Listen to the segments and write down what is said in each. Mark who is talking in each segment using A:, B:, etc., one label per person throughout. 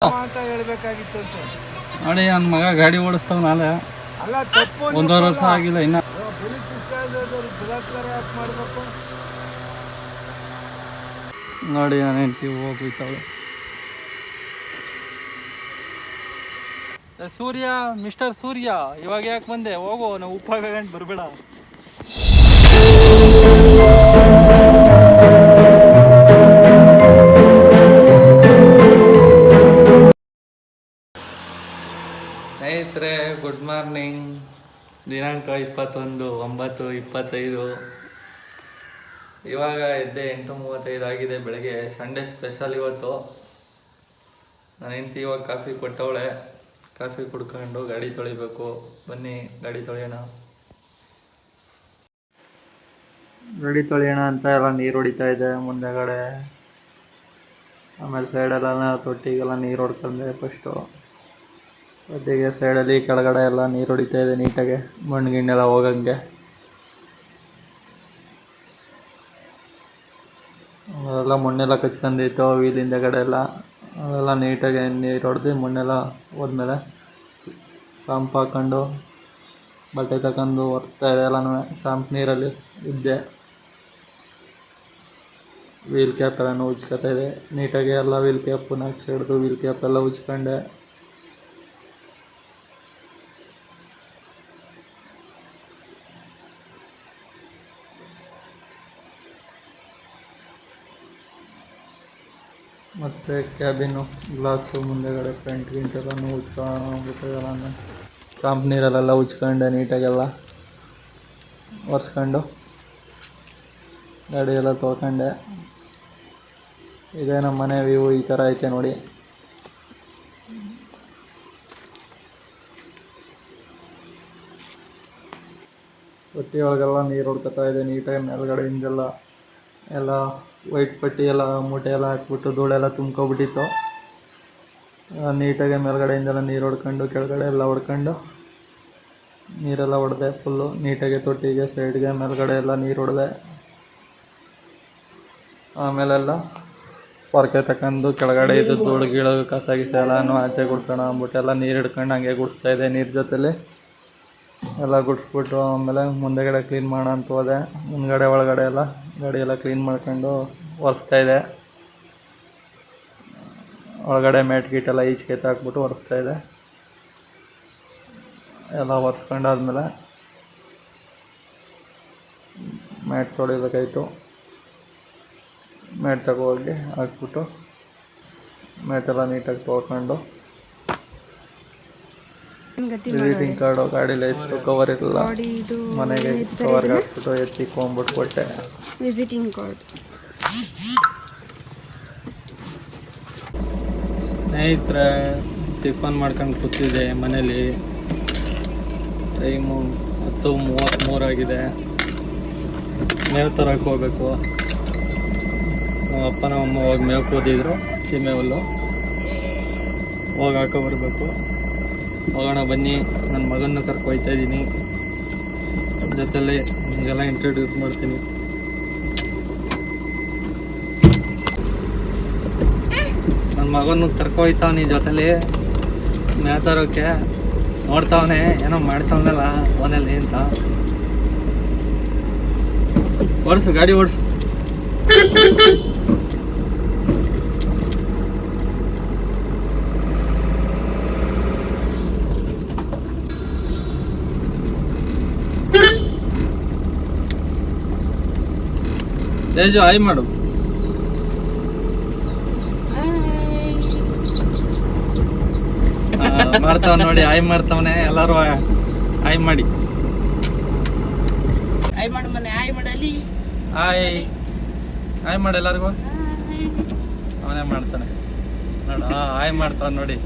A: ಅಂತ ಹೇಳ್ಬೇಕಾಗಿತ್ತು ಅಂತ.
B: ನೋಡಿ ನನ್ನ ಮಗ ಗಾಡಿ ಓಡಿಸ್ತಾವ ನಾಳೆ.
A: ಅಲ್ಲ ತಪ್ಪು
B: ಒಂದೂವರೆ ವರ್ಷ ಆಗಿಲ್ಲ ಇನ್ನ.
A: ಪೊಲೀಸ್ ಸ್ಟೇಷನ್ ಬಲಾತ್ಕಾರ ಯಾಕೆ ಮಾಡಬೇಕು?
B: ನೋಡಿ ನಾನು ಹೆಂಡತಿ ಹೋಗ್ಬಿಟ್ಟವಳು ಸೂರ್ಯ ಮಿಸ್ಟರ್ ಸೂರ್ಯ ಇವಾಗ ಯಾಕೆ ಬಂದೆ? ಹೋಗು ನಾವು ಉಪ್ಪಾಗ ಬರಬೇಡ ಗುಡ್ ಮಾರ್ನಿಂಗ್ ದಿನಾಂಕ ಇಪ್ಪತ್ತೊಂದು, ಒಂಬತ್ತು, ಇಪ್ಪತ್ತೈದು. ಇವಾಗ ಎದ್ದೆ ಎಂಟು ಮೂವತ್ತೈದು ಆಗಿದೆ ಬೆಳಗ್ಗೆ. ಸಂಡೇ ಸ್ಪೆಷಲ್ ಇವತ್ತು. ನಾನು ಹೆಂಡ್ತಿ ಇವಾಗ ಕಾಫಿ ಕೊಟ್ಟವಳೆ. ಕಾಫಿ ಕುಡ್ಕೊಂಡು ಗಾಡಿ ತೊಳಿಬೇಕು. ಬನ್ನಿ, ಗಾಡಿ ತೊಳೆಯೋಣ. ಗಾಡಿ ತೊಳೆಯೋಣ ಅಂತ ಎಲ್ಲ ನೀರು ಹೊಡಿತಾ ಇದೆ ಮುಂದೆಗಡೆ. ಆಮೇಲೆ ಸೈಡೆಲ್ಲ ತೊಟ್ಟಿಗೆಲ್ಲ ನೀರು ಹೊಡ್ಕೊಂಡೆ ಫಸ್ಟು ಒಟ್ಟಿಗೆ ಸೈಡಲ್ಲಿ ಕೆಳಗಡೆ ಎಲ್ಲ ನೀರು ಹೊಡಿತಾ ಇದೆ ನೀಟಾಗೆ. ಮಣ್ಣು ಗಿಣ್ಣೆಲ್ಲ ಹೋಗಂಗೆ. ಅವೆಲ್ಲ ಮಣ್ಣೆಲ್ಲ ಕಚ್ಕೊಂಡಿತ್ತು ವೀಲಿಂದ ಕಡೆ ಎಲ್ಲ. ಅವೆಲ್ಲ ನೀಟಾಗಿ ನೀರು ಹೊಡೆದು ಮಣ್ಣೆಲ್ಲ ಹೋದ್ಮೇಲೆ ಸಾಂಪ್ ಹಾಕೊಂಡು ಬಟ್ಟೆ ತಗೊಂಡು ಹೊರ್ತಾ ಇದೆ ಎಲ್ಲನೂ. ಸಾಂಪ್ ನೀರಲ್ಲಿ ಇದ್ದೆ. ವೀಲ್ ಕ್ಯಾಪ್ ಎಲ್ಲನೂ ಉಜ್ಕೊತಾ ಇದೆ. ನೀಟಾಗಿ ಎಲ್ಲ ವೀಲ್ ಕ್ಯಾಪ್ ನಾಲ್ಕು ಸೈಡ್ದು ವೀಲ್ ಕ್ಯಾಪ್ ಎಲ್ಲ ಉಜ್ಕೊಂಡೆ. ಮತ್ತು ಕ್ಯಾಬಿನು ಗ್ಲಾಸು ಮುಂದೆಗಡೆ ಫ್ರಂಟ್ ಗಿಂಟ್ ಎಲ್ಲನೂ ಉಜ್ಕೊಂಡ್ಬಿಟ್ಟು ಎಲ್ಲನೂ ಸಾಂಪ್ ನೀರಲ್ಲೆಲ್ಲ ಉಜ್ಕೊಂಡೆ ನೀಟಾಗೆಲ್ಲ ಒರೆಸ್ಕೊಂಡು ಗಾಡಿ ಎಲ್ಲ ತೊಳ್ಕೊಂಡೆ. ಇದೇ ನಮ್ಮ ಮನೆ ವ್ಯೂ ಈ ಥರ ಐತೆ ನೋಡಿ. ತೊಟ್ಟಿ ಒಳಗೆಲ್ಲ ನೀರು ಹೊಡ್ಕೊತಾ ಇದೆ, ನೀಟಾಗಿ ಮೇಲ್ಗಡೆಯಿಂದೆಲ್ಲ ಎಲ್ಲ ವೈಟ್ ಪಟ್ಟಿ ಎಲ್ಲ, ಮೂಟೆ ಎಲ್ಲ ಹಾಕ್ಬಿಟ್ಟು ಧೂಳೆಲ್ಲ ತುಂಬ್ಕೊಬಿಟ್ಟಿತ್ತು. ನೀಟಾಗಿ ಮೇಲ್ಗಡೆಯಿಂದೆಲ್ಲ ನೀರು ಹೊಡ್ಕೊಂಡು, ಕೆಳಗಡೆ ಎಲ್ಲ ಹೊಡ್ಕೊಂಡು, ನೀರೆಲ್ಲ ಹೊಡೆದೆ ಫುಲ್ಲು. ನೀಟಾಗಿ ತೊಟ್ಟಿಗೆ, ಸೈಡ್ಗೆ, ಮೇಲ್ಗಡೆ ಎಲ್ಲ ನೀರು ಹೊಡೆದೆ. ಆಮೇಲೆಲ್ಲ ಪೊರಕೆ ತಕೊಂಡು ಕೆಳಗಡೆ ಇದು ಧೂಳು, ಗೀಳು, ಕಸ, ಗಿಸ ಎಲ್ಲನೂ ಆಚೆ ಗುಡ್ಸೋಣ ಅಂದ್ಬಿಟ್ಟು ಎಲ್ಲ ನೀರು ಹಿಡ್ಕೊಂಡು ಹಂಗೆ ಗುಡಿಸ್ತಾ ಇದೆ ನೀರು ಜೊತೆಲಿ. ಎಲ್ಲ ಗುಡಿಸ್ಬಿಟ್ಟು ಆಮೇಲೆ ಮುಂದೆಗಡೆ ಕ್ಲೀನ್ ಮಾಡೋಣ ಅಂತ ಹೋದೆ. ಮುಂದ್ಗಡೆ, ಒಳಗಡೆ ಎಲ್ಲ ಗಾಡಿ ಎಲ್ಲ ಕ್ಲೀನ್ ಮಾಡ್ಕೊಂಡು ಒರೆಸ್ತಾ ಇದೆ. ಒಳಗಡೆ ಮ್ಯಾಟ್ ಗೀಟ್ ಎಲ್ಲ ಈಚೆಗೆ ಹಾಕ್ಬಿಟ್ಟು ಒರೆಸ್ತಾ ಇದೆ. ಎಲ್ಲ ಒರೆಸ್ಕೊಂಡಾದ್ಮೇಲೆ ಮ್ಯಾಟ್ ತೊಳಿಬೇಕಾಯ್ತು. ಮ್ಯಾಟ್ ತಗೋಗಿ ಹಾಕ್ಬಿಟ್ಟು ಮ್ಯಾಟೆಲ್ಲ ನೀಟಾಗಿ ತೊಳ್ಕೊಂಡು ಗ್ರೀಟಿಂಗ್ ಕಾರ್ಡು ಗಾಡಿಲಿ ಇತ್ತು ಕವರ್
C: ಇರಲ್ಲ
B: ಮನೆಗೆ ಕವರ್ಗೆ ಹಾಕ್ಬಿಟ್ಟು ಎತ್ತಿಕೊಂಬಿಟ್ಟು ಕೊಟ್ಟೆ
C: ವಿಸಿಟಿಂಗ್ ಕಾರ್ಡ್
B: ಸ್ನೇಹಿತರೆ ಟಿಫನ್ ಮಾಡ್ಕೊಂಡು ಕೂತಿದ್ದೆ ಮನೇಲಿ. ಟೈಮು ಹತ್ತು ಮೂವತ್ತ್ ಮೂರಾಗಿದೆ ಮೇವು ತರಕ್ಕೆ ಹೋಗ್ಬೇಕು. ನಮ್ಮ ಅಪ್ಪ ನಮ್ಮ ಅಮ್ಮ ಹೋಗಿ ಮೇವು ಕೂದಿದ್ರು ಸೀಮೆ ಹುಲ್ಲು ಹೋಗಿ ಹಾಕೋ ಬರಬೇಕು. ಹೋಗೋಣ, ಬನ್ನಿ. ನನ್ನ ಮಗನ ಕರ್ಕೊ ಹೋಗ್ತಾ ಇದ್ದೀನಿ ಜೊತೆಲಿ ನಿಮಗೆಲ್ಲ ಇಂಟ್ರೊಡ್ಯೂಸ್ ಮಾಡ್ತೀನಿ. ನನ್ನ ಮಗನ ಕರ್ಕೊ ಹೋಯ್ತಾವನಿ ಜೊತೆಲಿ. ಮೇತರೋಕೆ ನೋಡ್ತಾವನೆ, ಏನೋ ಮಾಡ್ತಾವನಲ್ಲ ಫೋನಲ್ಲಿ ಅಂತ. ಓಡಿಸು, ಗಾಡಿ ಓಡಿಸು. ತೇಜು ಆಯ್ ಮಾಡು. ಮಾಡ್ತಾವ ನೋಡಿ ಆಯ್ ಮಾಡ್ತಾವನೆ ಎಲ್ಲರೂ ಆಯ್ ಮಾಡಿ.
D: ಆಯ್ ಮಾಡು ಮನೆ ಆಯ್ ಮಾಡಲಿ.
B: ಆಯ್ ಆಯ್ ಮಾಡಿ ಎಲ್ಲರಿಗೂ. ಅವನೇ ಮಾಡ್ತಾನೆ. ನೋಡ ಆಯ್ ಮಾಡ್ತಾವ ನೋಡಿ.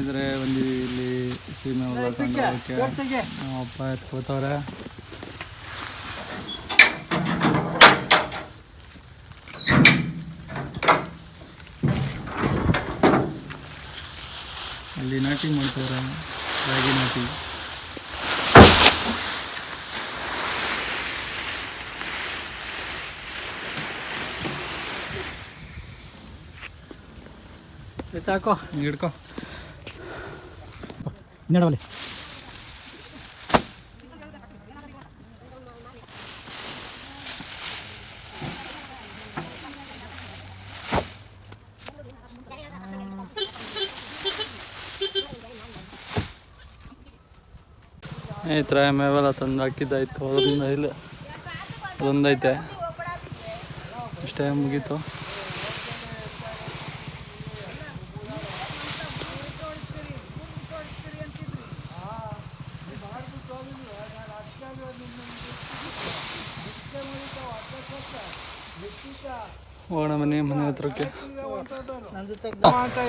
B: ಇದ್ರೆ ಒಂದು ಇಲ್ಲಿ ಸೀಮೆ ಅಪ್ಪ ಎತ್ಕೋತವ್ರೆ ಅಲ್ಲಿ ನಾಟಿ ಮಾಡ್ತಾರೆ ರಾಗಿ ನಾಟಿ. ಎತ್ತಾಕೋ ಹಿಡ್ಕೊ.
C: ಇನ್ನೆಡವಲ್ಲಿ
B: ಥರ ಮೇವೆಲ್ಲ ತಂದು ಹಾಕಿದ್ದಾಯ್ತು. ಅದೊಂದು ಇಲ್ಲ ಅದೊಂದೈತೆ ಅಷ್ಟೇ ಮುಗೀತು. ಹೋಗೋಣ ಮನೆ ಮನೆ ಹತ್ರಕ್ಕೆ.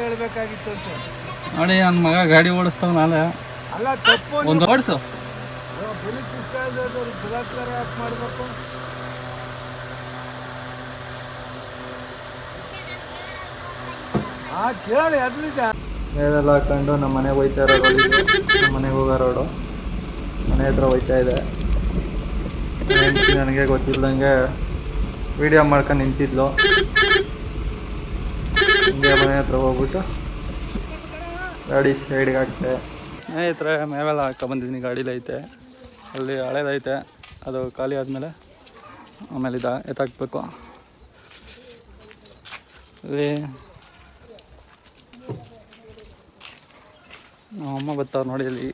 A: ಹೇಳ್ಬೇಕಾಗಿತ್ತು
B: ನೋಡಿ ನನ್ನ ಮಗ ಗಾಡಿ ಓಡಿಸ್ತಾವ ನಾಳೆ. ಒಂದು ಓಡಿಸು.
A: ಪೊಲೀಸ್ ಬಲಾತ್ಕಾರ ಯಾಕೆ ಮಾಡಬೇಕು? ಆ, ಕೇಳಿ, ಅದ್ರಿಂದ.
B: ಮೇಲೆಲ್ಲ ಹಾಕೊಂಡು ನಮ್ಮ ಮನೆಗೆ ಹೋಯ್ತಾ ಇರೋ. ನಮ್ಮ ಮನೆಗೆ ಹೋಗೋ ರೋಡು. ಮನೆ ಹತ್ರ ಹೋಯ್ತಾ ಇದೆ. ನನಗೆ ಗೊತ್ತಿಲ್ಲದಂಗೆ ವಿಡಿಯೋ ಮಾಡ್ಕೊಂಡು ನಿಂತಿದ್ಲು. ಹಿಂಗೆ ಮನೆ ಹತ್ರ ಹೋಗ್ಬಿಟ್ಟು ಗಾಡಿ ಸೈಡ್ಗೆ ಹಾಕ್ತೆ ಮನೆ ಮೇವೆಲ್ಲ ಮೇಲೆಲ್ಲ ಬಂದಿದ್ದೀನಿ. ಗಾಡೀಲಿ ಐತೆ. ಅಲ್ಲಿ ಹಳೇದೈತೆ. ಅದು ಖಾಲಿ ಆದಮೇಲೆ ಆಮೇಲೆ ಇದು ಎತ್ತಾಕ್ಬೇಕು. ಅಲ್ಲಿ ನಮ್ಮ ಅಮ್ಮ ಬರ್ತಾವ್ರು ನೋಡಿ ಅಲ್ಲಿ.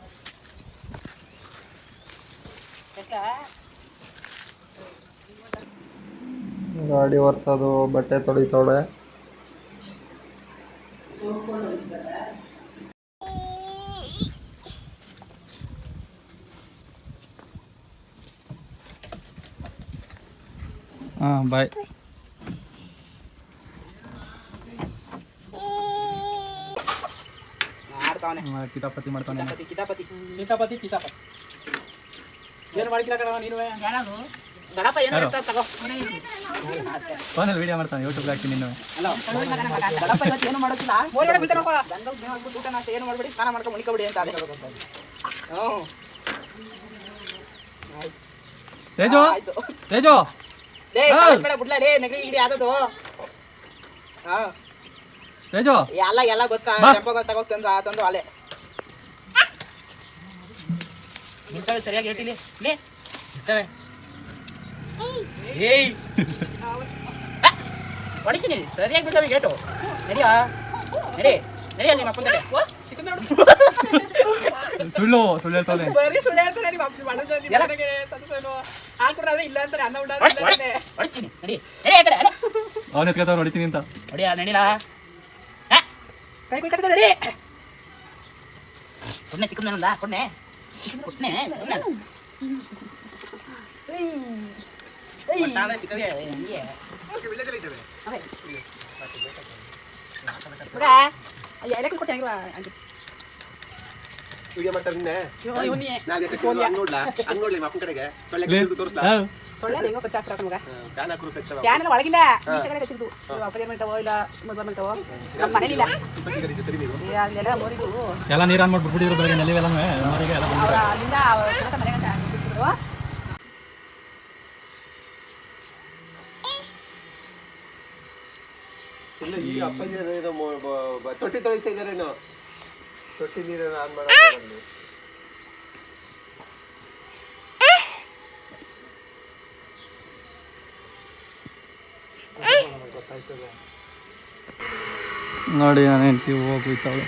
B: ಗಾಡಿ ಒರ್ಸೋದು, ಬಟ್ಟೆ ತೊಳಿತಾವಳೆ. ಹಾಂ ಬಾಯ್
D: ಆಡ್ತಾವನೆ
B: ಕಿತಾಪತಿ ಮಾಡ್ತಾನೆ
D: ಕಿತಾಪತಿ ಕಿತಾಪತಿ.
C: ಕಿತಾಪತಿ ಏನು ಮಾಡಿಲ್ಲ ಕಣ ನೀನು
B: ಫೋನಲ್ಲಿ ವಿಡಿಯೋ ಮಾಡ್ತಾನೆ ಯೂಟ್ಯೂಬ್ ಹಾಕಿ ನೀನು
D: ಏನು ಹಾಕ್ಬಿಟ್ಟು ಊಟ ಏನು ಮಾಡ್ಬೇಡಿ ಸ್ನಾನ ಮಾಡ್ಕೊಂಡು ಮುನಿಕೊಬಿಡಿ ಅಂತ ಅದೇ ಹ್ಞೂ ಆಯ್ತು.
B: ತೇಜು
D: ಎಲ್ಲ ಎಲ್ಲ ಗೊತ್ತಾ. ಟೆಂಪೋ ತಗೋಗ್ ತಂದು ಆ ಅಲೆ ನಿಂತವೆ ಸರಿಯಾಗಿ ಹೇಳ್ತೀನಿ. ಲೇ ನಿಂತವೆ ಏಯ್. ಹೊಡಿತೀನಿ ಸರಿಯಾಗಿ ಬಿಡ್ತವೆ ಗೇಟು. ನಡಿಯಾ ನಡಿ ನಡಿ ಅಲ್ಲಿ ನಿಮ್ಮ ಅಪ್ಪನ ಕಡೆ
B: ಸುಳ್ಳು ಸುಳ್ಳು ಹೇಳ್ತಾನೆ
E: ಬರೀ ಸುಳ್ಳು ಹೇಳ್ತಾನೆ ನಿಮ್ಮ ಅಪ್ಪ ಮಾಡೋದು ನಿಮ್ಮ? ಮನೆಗೆ ಸದಸ್ಯನು ಹಾಕ್ಬಿಟ್ರೆ ಇಲ್ಲ ಅಂತಾರೆ ಅನ್ನ ಉಂಡ
D: ಹೊಡ್- ಹೊಡ್- ಹೊಡಿತೀನಿ ನಡಿ. ನಡಿ ಆ ಕಡೆ ಅಲೆ
B: ಅವನ ಎತ್ಕೊತಾವ ನೋಡಿತೀನಿ ಅಂತ.
D: ನಡಿಯಾ ನಡಿಲಾ.
E: ಕೈ ಕೈ ಕಟ್ತಾರೆ ನಡಿ.
D: ಕೊಡ್ನೆ ಚಿಕ್ಕಮ್ಮನಂದ ಕೊಡ್ನೆ. ಕೊಡ್ನೆ ಕೊಡ್ನೆ.
E: ಅಯ್ಯ ಎಲೆಕ್ಕೆ ಕೊಟ್ಟಂಗಿಲ್ಲ
F: ವಿಡಿಯೋ ಮಾಡ್ತಾರೆ ನಿನ್ನೆ ನಾಳೆ ಹಂಗ್ ನೋಡ್ಲಾ? ಹಂಗ್ ನೋಡ್ಲಿ ಕಡೆಗೆ. ಸೊಳ್ಳೆ ಕಚ್ಚಿದ್ದು ತೋರಿಸ್ಲಾ?
E: ಸೊಳ್ಳೆ ಹೆಂಗೋ ಕಚ್ಚ ಹಾಕ್ಬಿಡಕ್ಕ ಮಗ
F: ಫ್ಯಾನ್ ಹಾಕ್ರು ಕಚ್ಚವ
E: ಫ್ಯಾನ್ ಎಲ್ಲ ಒಳಗಿಲ್ಲ ಈಚೆ ಕಡೆ ಕಚ್ಚಿದ್ದು ಅಪ್ಪ ಏನ್ ಇಲ್ಲ ಮೊದ್ಲು ಮಾಡ್ತಾವೋ ನಮ್ಮ
F: ನೀವು.
E: ಏ, ಅಲ್ಲೆಲ್ಲ ಮೋರಿದು
B: ಎಲ್ಲ ನೀರು ಆನ್ ಬಿಡಿದ್ರು ಬೆಳಗ್ಗೆ ನೆಲ್ಲಿವೆಲ್ಲ ಮೋರಿಗೆ ಎಲ್ಲ
E: ಅವ್ರ ಅಲ್ಲಿಂದ ಮನೆ ಗಂಟ ಬಿಟ್ಟಿದ್ರು
F: ಇಲ್ಲ ಈ ಅಪ್ಪ ಇದು ಮೊ- ಬ- ಬ- ತೊಟ್ಟಿ ತೊಳಿತಾ ಇದಾರೇನೋ? ತೊಟ್ಟಿ ನೀರನ್ನು ಆನ್ ಮಾಡಿ
B: ನೋಡಿ ನಾನು ಹೆಂಡತಿ ಹೋಗ್ಬಿಟ್ಟವಳು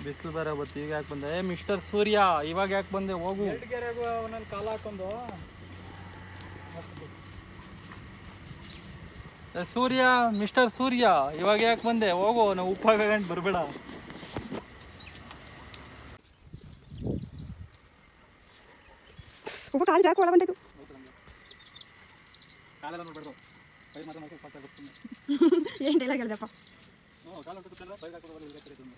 B: ಬಿಸಿಲು ಬೇರೆ ಬತ್ತು ಈಗ ಯಾಕೆ ಬಂದೆ ಏ ಮಿಸ್ಟರ್ ಸೂರ್ಯ ಇವಾಗ ಯಾಕೆ ಬಂದೆ ಹೋಗು
C: ಅವನಲ್ಲಿ ಕಾಲ ಹಾಕೊಂಡು
B: ಏ ಸೂರ್ಯ ಮಿಸ್ಟರ್ ಸೂರ್ಯ ಇವಾಗ ಯಾಕೆ ಬಂದೆ ಹೋಗು ನಾವು ಬರಬೇಡ
E: ಉಪ್ಪು ಕಾಲು ಜಾಕ ಒಳಗೊಂಡಿದ್ದು
B: ಕಾಲೆಲ್ಲ ನೋಡ್ಬೇಡ್ದು ಕೈ ಮಾತ್ರ ಮಾಡ್ಕೊಂಡು ಪಾಸ್ ಆಗುತ್ತೆ
E: ಏನ್ ಡೈಲಾಗ್ ಹೇಳ್ದಪ್ಪ
B: ಹ್ಞೂ ಕಾಲು ಹಾಕೋದು ಇಲ್ಲಿ ಕಡೆ ತುಂಬ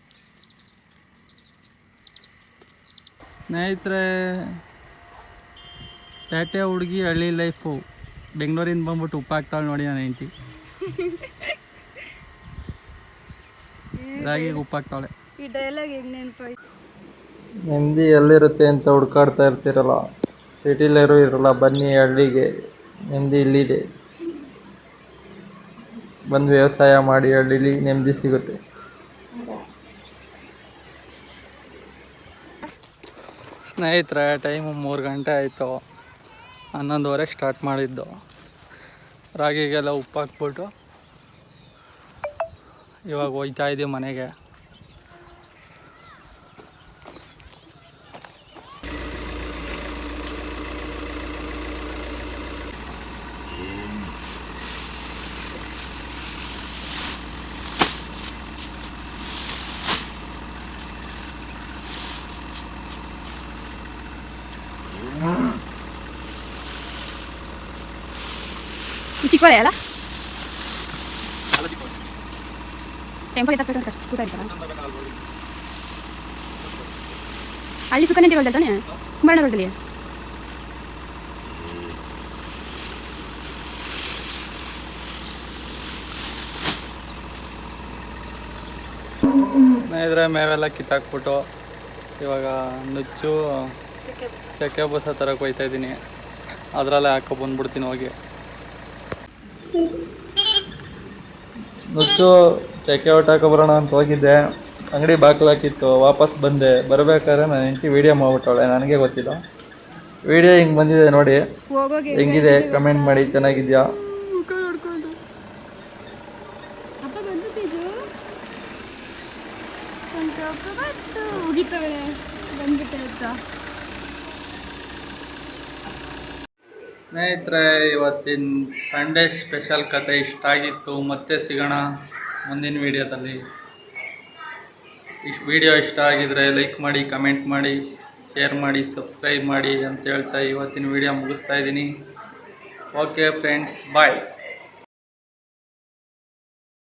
B: ಸ್ನೇಹಿತರೆ ಪೇಟೆ ಹುಡುಗಿ ಹಳ್ಳಿ ಲೈಫು ಬೆಂಗಳೂರಿಂದ ಬಂದ್ಬಿಟ್ಟು ಉಪ್ಪು ಹಾಕ್ತಾಳೆ ನೋಡಿ ನಾನು ಹೆಂಡತಿ. ರಾಗಿ ಉಪ್ಪು ಹಾಕ್ತಾಳೆ. ನೆಮ್ಮದಿ ಎಲ್ಲಿರುತ್ತೆ ಅಂತ ಹುಡ್ಕಾಡ್ತಾ ಇರ್ತಿರಲ್ಲ ಸಿಟಿಲೇರು ಇರಲ್ಲ ಬನ್ನಿ ಹಳ್ಳಿಗೆ. ನೆಮ್ಮದಿ ಇಲ್ಲಿದೆ. ಬಂದು ವ್ಯವಸಾಯ ಮಾಡಿ ಹಳ್ಳಿಲಿ ನೆಮ್ಮದಿ ಸಿಗುತ್ತೆ. ಸ್ನೇಹಿತರೆ ಟೈಮು ಮೂರು ಗಂಟೆ ಆಯಿತು. ಹನ್ನೊಂದುವರೆಗೆ ಸ್ಟಾರ್ಟ್ ಮಾಡಿದ್ದು. ರಾಗಿಗೆಲ್ಲ ಉಪ್ಪು ಹಾಕ್ಬಿಟ್ಟು ಇವಾಗ ಹೋಯ್ತಾ ಇದ್ದೀವಿ ಮನೆಗೆ.
E: ಚಿಕ್ಕವಳೆ ಅಲ್ಲ ಟೆಂಪಲ್ ಕೂಟ ಇರ್ತಾರ ಅಲ್ಲಿ ಸುಖನೆಂಟಿ ರೋಡ್ ತಾನೆ ರೋಡಲ್ಲಿ
B: ಸ್ನೇಹಿತರೆ ಮೇವೆಲ್ಲ ಕಿತ್ತಾಕ್ಬಿಟ್ಟು ಇವಾಗ ನುಚ್ಚು ಚಕ್ಕೆ ಬಸ ಥರಕ್ಕೆ ಹೋಯ್ತಾ ಇದ್ದೀನಿ. ಅದರಲ್ಲೇ ಹಾಕೋ ಬಂದ್ಬಿಡ್ತೀನಿ ಹೋಗಿ. ನುಚ್ಚು ಚೆಕ್ಔಟ್ ಹಾಕೋ ಬರೋಣ ಅಂತ ಹೋಗಿದ್ದೆ. ಅಂಗಡಿ ಬಾಕ್ಲಾಕಿತ್ತು ವಾಪಸ್ ಬಂದೆ. ಬರಬೇಕಾದ್ರೆ ನಾನು ಹೆಂಡತಿ ವೀಡಿಯೋ ಮಾಡ್ಬಿಟ್ಟವಳೆ ನನಗೆ ಗೊತ್ತಿಲ್ಲ. ವಿಡಿಯೋ ಹಿಂಗೆ ಬಂದಿದೆ ನೋಡಿ. ಹೆಂಗಿದೆ? ಕಮೆಂಟ್ ಮಾಡಿ ಚೆನ್ನಾಗಿದ್ಯಾ
G: ಮುಖ ನೋಡ್ಕೊಂಡು ಅಪ್ಪ ಬಂದು ತೇಜು ಸಂಕಲ್ಪ ಬಂತು ಮುಗಿತವಳೆ ಬಂದ್ಬಿಟ್ಟೆ ಅಂತ
B: ಸ್ನೇಹಿತರೆ, ಇವತ್ತಿನ ಸಂಡೇ ಸ್ಪೆಷಲ್ ಕತೆ ಇಷ್ಟ ಆಗಿತ್ತು. ಮತ್ತೆ ಸಿಗೋಣ ಮುಂದಿನ ವಿಡಿಯೋದಲ್ಲಿ. ಇಷ್ಟು ವಿಡಿಯೋ ಇಷ್ಟ ಆಗಿದ್ರೆ ಲೈಕ್ ಮಾಡಿ ಕಮೆಂಟ್ ಮಾಡಿ ಶೇರ್ ಮಾಡಿ ಸಬ್ಸ್ಕ್ರೈಬ್ ಮಾಡಿ ಅಂತ ಹೇಳ್ತಾ ಇವತ್ತಿನ ವಿಡಿಯೋ ಮುಗಿಸ್ತಾ ಇದ್ದೀನಿ. Okay friends bye